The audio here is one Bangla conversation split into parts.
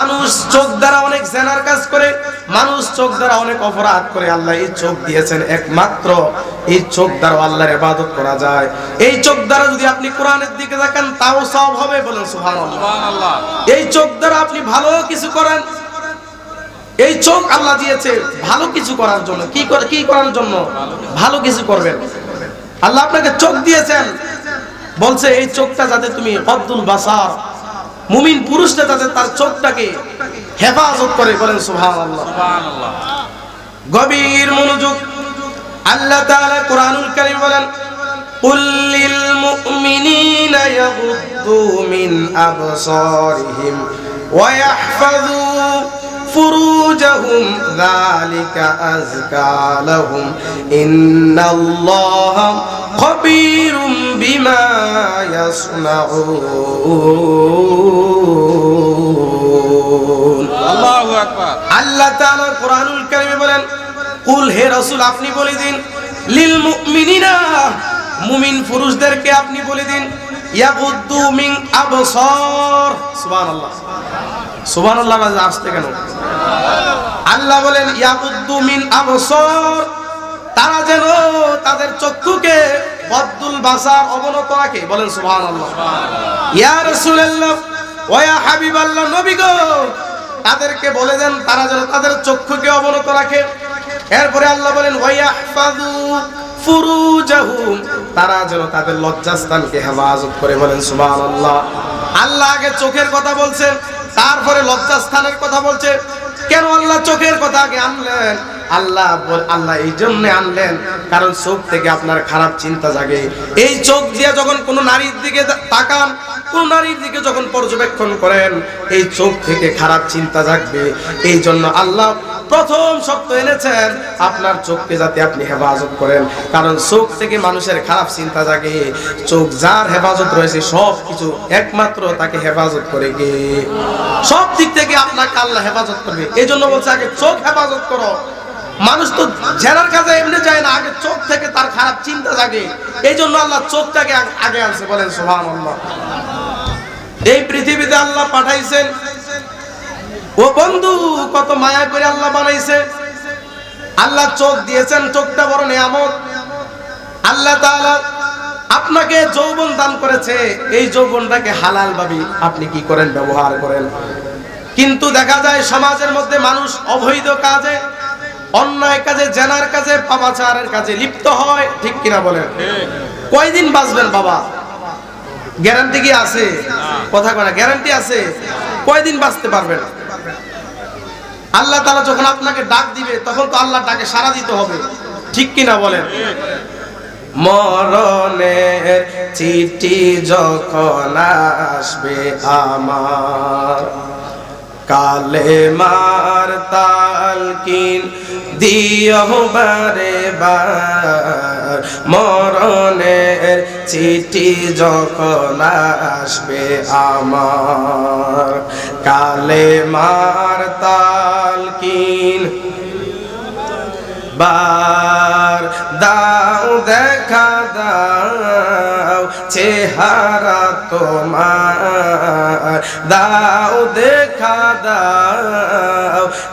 মানুষ চোখ দ্বারা অনেক জেনার কাজ করে মানুষ চোখ দ্বারা অনেক অপরাধ করে। আল্লাহ এই চোখ দিয়েছেন একমাত্র। এই চোখ দ্বারা আল্লাহর ইবাদত করা যায়। এই চোখ দ্বারা যদি আপনি কোরআনের দিকে তাকান তাও সব হবে বলেন সুবহানাল্লাহ। এই চোখ দ্বারা আপনি ভালো কিছু করেন। এই চোখ আল্লাহ দিয়েছে ভালো কিছু করার জন্য। কি করে কি করার জন্য? ভালো কিছু করবেন। আল্লাহ আপনাকে চোখ দিয়েছেন। বলছে এই চোখটা যাতে তুমি অব্দুল বাসার মুমিন পুরুষটা যাতে তার চোখটাকে হেফাজত করে বলেন সুবহানাল্লাহ গভীর মনোযোগ আল্লাহ তাআলা কোরআনুল কারীম বলেন قل للمؤمنين يغضوا من أبصارهم ويحفظوا ফুরুজাহুম যালিকা আযকা লাহুম ইন্নাল্লাহা খবীরুম বিমা ইয়াসনাউন আল্লাহু আকবার। আল্লাহ তাআলা কোরআনুল কারীমে বলেন কুল হে রাসূল আপনি বলে দিন লিল মুমিনিনা মুমিন পুরুষদেরকে আপনি বলে দিন ইয়াগুদ্দু মিন আবসার। সুবহানাল্লাহ। সুবহানাল্লাহ বাজে আসতে কেন? আল্লাহ বলেন ইয়াগুদ্দু মিন আবসার, তারা যেন তাদের চক্ষুকে বদ্দুল বাসার অবনত রাখে। বলেন সুবহানাল্লাহ। ইয়া রাসূলুল্লাহ ওয়া হাবিবাল্লাহ, নবী গো, তাদেরকে বলে দেন, তারা যেন তাদের চক্ষুকে অবনত রাখে। এরপরে আল্লাহ বলেন ওয়াইয়াহফাযু ফুরুজাহুম, তারা যেন তাদের লজ্জাস্থানকে হেফাজত করে বলেন সুবহানাল্লাহ। আল্লাহ আগে চোখের কথা বলছেন তারপরে লজ্জাস্থানের কথা বলছে। কেন আল্লাহ চোখের কথা আগে আনলেন? আল্লাহ আল্লাহ এই জন্য আনলেন, কারণ চোখ থেকে আপনার খারাপ চিন্তা জাগে। এই চোখ দিয়ে যখন কোনো নারীর দিকে তাকান কোন নারীর দিকে যখন পর্যবেক্ষণ করেন, এই চোখ থেকে খারাপ চিন্তা জাগবে। এই জন্য আল্লাহ প্রথম শর্ত এনেছেন, আপনার চোখকে যাতে আপনি হেফাজত করেন। কারণ চোখ থেকে মানুষের খারাপ চিন্তা জাগে। চোখ যার হেফাজত রয়েছে সব কিছু একমাত্র তাকে হেফাজত করে গে। সব দিক থেকে আপনাকে আল্লাহ হেফাজত করবে। এই জন্য বলছে, আগে চোখ হেফাজত করো। মানুষ তো জেনার কাছে এমনি যায় না, আগে চোখ থেকে তার খারাপ চিন্তা জাগে। এই জন্য আল্লাহ চোখটাকে আগে আনছে, বলেন সোহান আল্লাহ এই পৃথিবীতে আল্লাহ পাঠাইছেন। ও বন্ধু কত মায়া করে আল্লাহ বানাইছে। আল্লাহ চোখ দিয়েছেন চোখটা বড় নিয়ামত। আল্লাহ তাআলা আপনাকে যৌবন দান করেছে। এই যৌবনটাকে হালাল ভাবে আপনি কি করেন ব্যবহার করেন। কিন্তু দেখা যায় সমাজের মধ্যে মানুষ অবৈধ কাজে অন্যায় কাজে জেনার কাজে পাপাচারের কাজে লিপ্ত হয়। ঠিক কিনা বলেন? কয়দিন বাঁচবেন বাবা? গ্যারান্টি কি আছে? কথা কয় না, গ্যারান্টি আছে। কয়দিন বাঁচতে পারবেন আল্লাহ তাআলা যখন আপনাকে ডাক দিবে, তখন তো আল্লাহ ডাকে সাড়া দিতে হবে। ঠিক কিনা বলেন? মরণের চিঠি যখন আসবে আমার, কালে মার তালকিন দিও বারে বার। মরণের চিঠি যখন আসবে আমার, কালে মার তালকিন বার দাও, দেখা দাও, চেহারা তোমার। দাও, দেখা দাও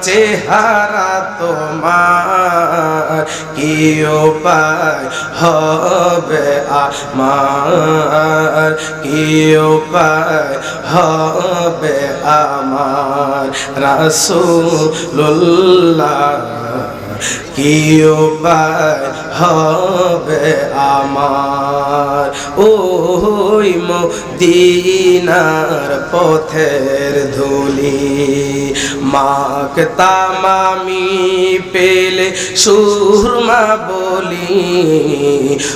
চেহারা তোমার কি উপায় হবে আমার? কি উপায় হবে আমার? রাসূলুল্লাহ কি উপায় হবে আমার? ওই মদিনার পথের ধুলি মাক তামামি পেলে সুরমা বলি,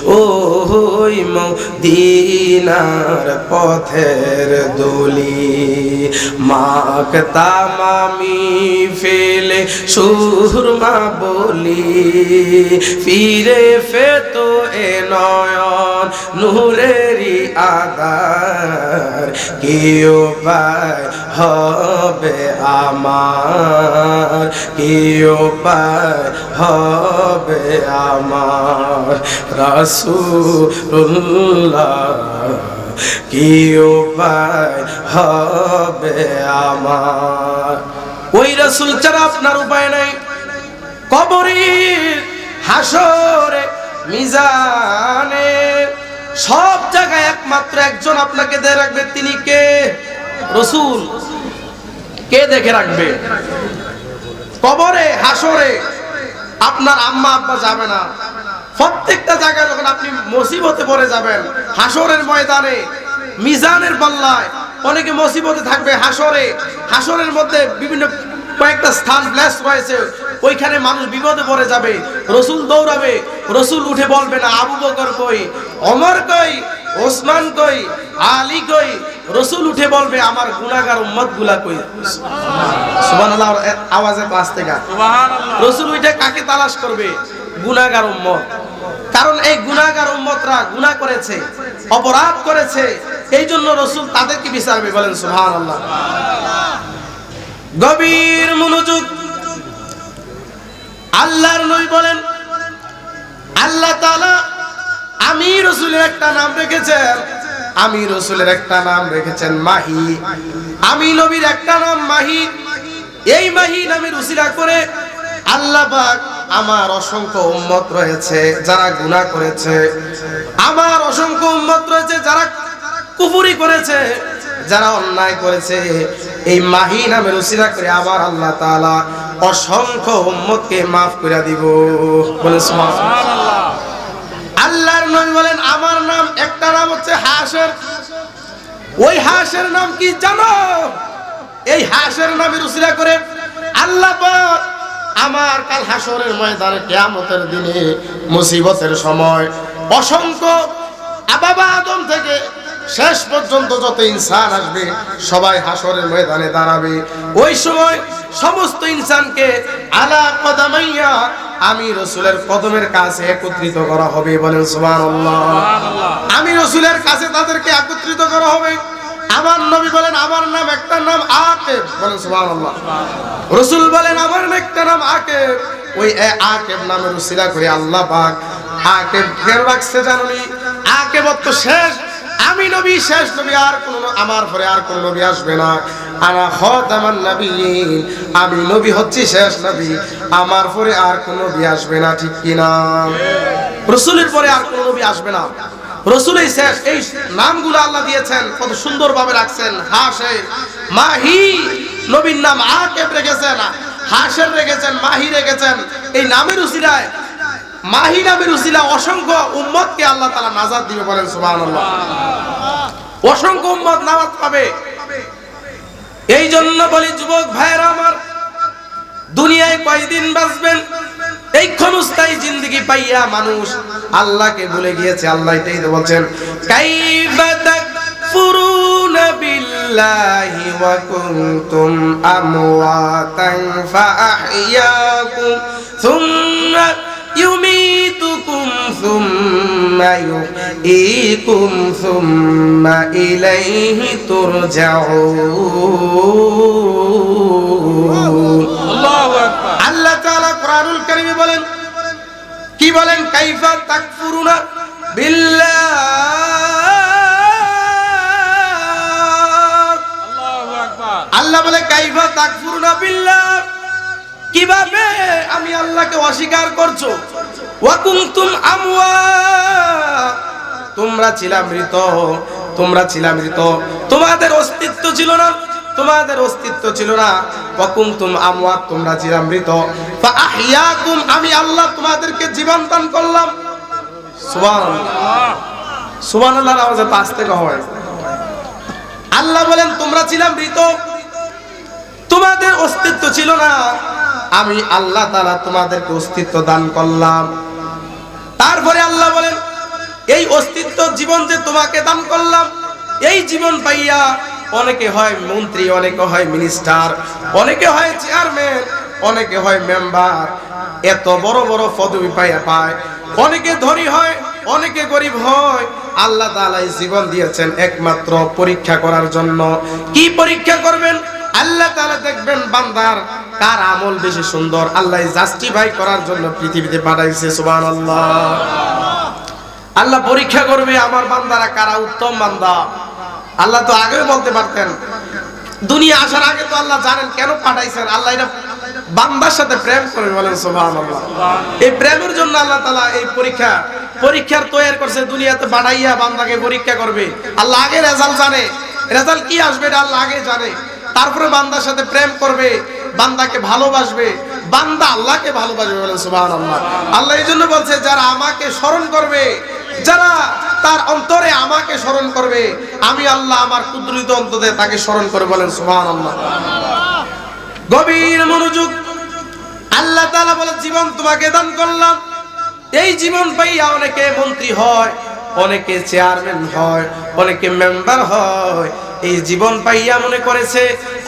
ওই মদিনার পথের দোলি মাক তামামি ফেলে সুরমা ফিরে ফেতো এ নয়ন নূরেরি আদার কি উপায় হবে আমার কি উপায় হবে আমার। রাসূলুল্লাহ কি উপায় হবে আমার। রসুল ছাড়া আপনার উপায় নাই। কবরে হাসরে মিজানে, সব জায়গায় একমাত্র একজন আপনাকে দিয়ে রাখবে। তিনি কে? রসুল। কে দেখে রাখবে? কবরে হাসরে আপনার আম্মা আব্বা যাবে না। প্রত্যেকটা জায়গায় যখন আপনি মুসিবতে পড়ে যাবেন হাসরের ময়দানে, মিজানের পাল্লায়, অনেকে মুসিবতে থাকবে হাসরে হাসরের মধ্যে বিভিন্ন কয়েকটা স্থান ব্লেস রয়েছে ওইখানে মানুষ বিপদে পড়ে যাবে রসুল দৌড়াবে রসুল উঠে বলবে না আবু বকর কই অমর কই ওসমান কই আলী কই রসুল উঠে বলবে আমার গুনাহগার উম্মতগুলা কই? সুবহানাল্লাহ আওয়াজে পাঁচ থেকে রসুল উঠে কাকে তালাশ করবে? গুনাহগার উম্মত। কারণ এই গুনাহগার উম্মতরা গুনাহ করেছে অপরাধ করেছে এই জন্য রসুল তাদেরকে বিচারবে বলেন সুবহানাল্লাহ। গভীর মনোযোগ আল্লাহর নই বলেন, আল্লাহ তাআলা আমি রসুলের একটা নাম রেখেছেন। আমি রসুলের একটা নাম রেখেছেন মাহি। আমি নবীর একটা নাম মাহি। এই মাহি নামের উসিলা করে আল্লাহ আমার অসংখ্য উম্মত রয়েছে যারা গুনাহ করেছে। আমার অসংখ্য উম্মত রয়েছে যারা কুফুরি করেছে, যারা অন্যায় করেছে। এই মাহি নামের উসিলা করে আবার আল্লাহ তাআলা অসংখ্য উম্মতকে মাফ করে দিব। বলে আল্লাহর নবী বলেন, আমার নাম, একটা নাম হচ্ছে হাসের। ওই হাসের নাম কি জানো? এই হাসের নামের উসিলা করে আল্লাহ আমার কাল হাসরের ময়দানে কিয়ামতের দিনে মুসিবতের সময় অসংখ্য আবাবা আদম থেকে শেষ পর্যন্ত যত ইনসান আসবে, সবাই হাসরের ময়দানে দাঁড়াবে। ওই সময় সমস্ত ইনসানকে আলা কদামাইয়া আমি রসুলের কদমের কাছে একত্রিত করা হবে বলেন সুবহানাল্লাহ। আমি রসুলের কাছে তাদেরকে একত্রিত করা হবে। আমার নবী বলেন, আমার নাম একটা নাম আকেব বলেন সুবহানাল্লাহ। রসুল বলেন, আমার একটা নাম আকেব ওই আকেব নামের উসিলা করে আল্লাহ পাক আকেব কেন রাখছে জানুনি। আকেব তো শেষ আমি নবী, শেষ নবী, আর কোন আমার পরে আর কোন নবী আসবে না। আনা খাতামান নবী আমি নবী হচ্ছি শেষ নবী। আমার পরে আর কোন নবী আসবে না, ঠিক কি না? রসুলের পরে আর কোন নবী আসবে না। রসুলই শেষ এই নামগুলো আল্লাহ দিয়েছেন, কত সুন্দর ভাবে রাখছেন। হাসের মাহি, নবীর নাম আকেব রেখেছেন। হাসের রেখেছেন, মাহি রেখেছেন। এই নামের উসিলায় মাহি নামের উসিলা অসংখ্য উম্মতকে আল্লাহ তাআলা নাজাত দিবে বলেন সুবহানাল্লাহ। অসংখ্য উম্মত নামাজ পাবে। এই জন্য বলি, যুবক ভাইয়েরা আমার, দুনিয়ায় কয়দিন বাঁচবেন? এই ক্ষণস্থায়ী জিন্দগি পাইয়া মানুষ আল্লাহকে ভুলে গিয়েছে, আল্লাহ এটাই তো বলছেন বিল্লাহি ওয়া কুনতুম আমওয়াতান ফাআহইয়াকুম, সুম্মা يميتكم ثم يحييكم ثم إليه ترجعون আল্লাহ তাআলা কোরআনুল কারীমে বলেন কি বলেন কাইফা তাকফুরুনা বিল্লাহ আল্লাহ বলে কাইফা তাকফুরুনা বিল্লাহ কিভাবে আমি আল্লাহকে অস্বীকার করছ। তোমরা ছিলা মৃত, তোমরা ছিলা মৃত। তোমাদের অস্তিত্ব ছিল না, তোমাদের অস্তিত্ব ছিল না। ওয়াকুনতুম আমওয়াত তোমরা ছিলা মৃত। আমি আল্লাহ তোমাদেরকে জীবন দান করলাম আল্লাহ বলেন, তোমরা ছিলাম মৃত। তোমাদের অস্তিত্ব ছিল না। আমি আল্লাহ তাআলা তোমাদেরকে অস্তিত্ব দান করলাম। তারপরে আল্লাহ বলেন, এই অস্তিত্ব জীবন যে তোমাকে দান করলাম, এই জীবন পাইয়া অনেকে হয় মন্ত্রী, অনেকে হয় মিনিস্টার অনেকে হয় চেয়ারম্যান অনেকে হয় মেম্বার এত বড় বড় পদবি পাইয়া পায়। অনেকে ধনী হয়, অনেকে গরিব হয়। আল্লাহ তাআলা এই জীবন দিয়েছেন একমাত্র পরীক্ষা করার জন্য। কি পরীক্ষা করবেন? আল্লাহ তালা দেখবেন বান্দার কার আমল বেশি সুন্দর? আল্লাহ জাস্টিফাই করার জন্য পৃথিবীতে পাঠাইছে, সুবহানাল্লাহ। আল্লাহ আল্লাহ পরীক্ষা করবে, আমার বান্দারা কারা? উত্তম বান্দা। আল্লাহ তো আগেও বলতে পারতেন, দুনিয়া আসার আগে তো আল্লাহ জানেন কেন পাঠাইছেন। আল্লাহ এটা বান্দার সাথে প্রেম করে বলেন, সুবহানাল্লাহ। এই প্রেমের জন্য আল্লাহ তাআলা এই পরীক্ষা, পরীক্ষার তৈরি করছে, দুনিয়াতে বানাইয়া বান্দাকে পরীক্ষা করবে। আল্লাহ আগে রেজাল্ট জানে। রেজাল্ট কি আসবে এটা আল্লাহ আগে জানে। তারপরে বান্দার সাথে প্রেম করবে। বান্দাকে ভালোবাসবে, বান্দা আল্লাহকে ভালোবাসবে বলেন সুবহানাল্লাহ। আল্লাহ আল্লাহ এই জন্য বলছে, যারা আমাকে স্মরণ করবে, যারা তার অন্তরে আমাকে স্মরণ করবে, আমি আল্লাহ আমার কুদরত অন্তরে তাকে স্মরণ করে বলেন সুবহানাল্লাহ। গভীর মনোযোগ, আল্লাহ তাআলা বলে, জীবন তোমাকে দান করলাম। এই জীবন পাইয়া অনেকে মন্ত্রী হয়, অনেকে চেয়ারম্যান হয়, অনেকে মেম্বার হয় এই জীবন পাইয়া মনে করেছে,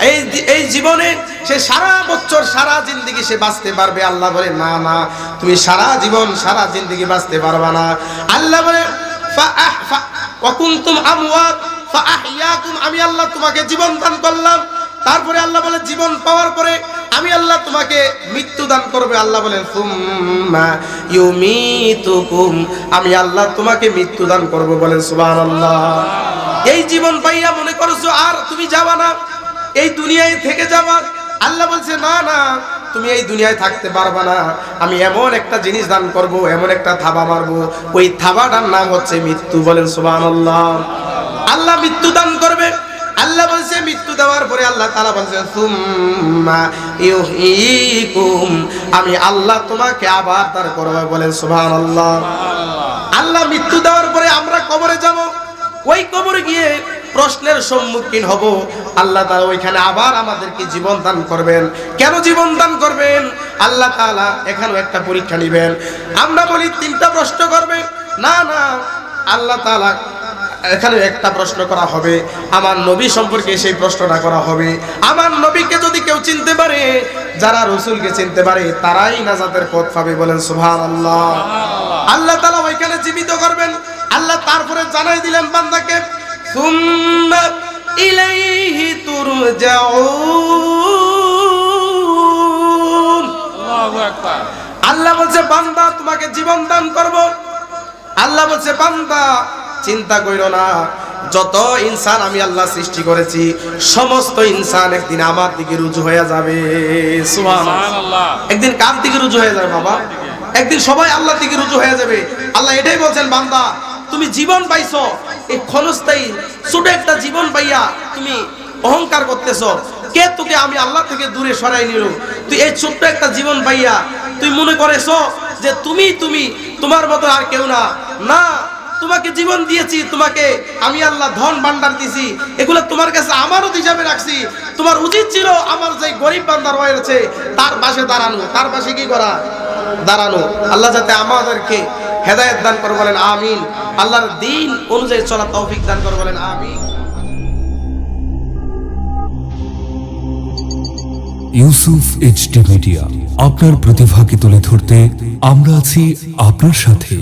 এই এই জীবনে সে সারা বছর সারা জিন্দগি সে বাঁচতে পারবে। আল্লাহ বলে, না না, তুমি সারা জীবন সারা জিন্দগি বাঁচতে পারবা না। আল্লাহ বলে আমি আল্লাহ তোমাকে জীবন দান করলাম। তারপরে আল্লাহ বলে, জীবন পাওয়ার পরে আমি আল্লাহ তোমাকে মৃত্যু দান করবে, আল্লাহ বলেন আমি আল্লাহ তোমাকে মৃত্যু দান করব বলেন, সুবহানাল্লাহ। এই জীবন পাইয়া মনে করছ, আর তুমি যাবা না, এই দুনিয়ায় থেকে যাবা? আল্লাহ বলছে, না না, তুমি এই দুনিয়ায় থাকতে পারবা না। আমি এমন একটা জিনিস দান করব, এমন একটা থাবা মারবো, ওই থাবাটার নাম হচ্ছে মৃত্যু। বলেন, সুবহানাল্লাহ। আল্লাহ মৃত্যু দান দেওয়ার পরে আল্লাহ তাআলা বলছে সুম্মা ইউহীকুম। আমি আল্লাহ তোমাকে আবার তার করবে বলেন, সুবহানাল্লাহ। আল্লাহ আল্লাহ মৃত্যু দেওয়ার পরে আমরা কবরে যাব, ওই কবরে গিয়ে প্রশ্নের সম্মুখীন হব। আল্লাহ তালা ওইখানে আবার আমাদেরকে জীবন দান করবেন। কেন জীবন দান করবেন? আল্লাহ তাআলা এখানেও একটা পরীক্ষা নেবেন। আমরা বলি, তিনটা প্রশ্ন করবেন না না, আল্লাহ তাআলা এখানে একটা প্রশ্ন করা হবে আমার নবী সম্পর্কে সেই প্রশ্নটা করা হবে। আমার নবীকে যদি কেউ চিনতে পারে যারা রসুলকে চিনতে পারে তারাই নাজাতের পথ পাবে বলেন সুভান আল্লাহ আল্লাহ তালা ওইখানে জীবিত করবেন। আল্লাহ তারপরে জানাই দিলেন বান্দাকে সুম্মা ইলাইহি তুরজাউন। আল্লাহ বলছে বান্দা তোমাকে জীবন দান করব। আল্লাহ বলছে বান্দা চিন্তা কইরো না। যত ইনসান আমি আল্লাহ সৃষ্টি করেছি সমস্ত ইনসান একদিন আমার দিকে রুজু হয়ে যাবে। একদিন কার দিকে রুজু হয়ে যাবে বাবা? একদিন সবাই আল্লাহ দিকে রুজু হয়ে যাবে। আল্লাহ এটাই বলছেন বান্দা তুমি জীবন পাইছো এই ক্ষণস্থায়ী ছোট একটা জীবন পাইয়া তুমি অহংকার করতেছো। কে তোকে আমি আল্লাহ থেকে দূরে সরাই নিল? তুই এই ছোট্ট একটা জীবন পাইয়া তুই মনে করেছ যে তুমি তুমি তোমার মতো আর কেউ না? না। তোমাকে জীবন দিয়েছি, তোমাকে আমি আল্লাহ ধন ভান্ডার দিছি। এগুলো তোমার কাছে আমারও হিসাবে রাখছি। তোমার উচিত ছিল আমার যে গরিব বান্দার রয়েছে তার পাশে দাঁড়ানো। তার পাশে কি করা? দাঁড়ানো। আল্লাহ যাতে আমাদেরকে হেদায়েত দান করে বলেন, আমিন। আল্লাহর দিন অনুযায়ী চলা তৌফিক দান করে বলেন, আমিন। ইউসুফ এইচডি মিডিয়া, আপনার প্রতিভাকে তুলে ধরতে আমরা আছি আপনার সাথে।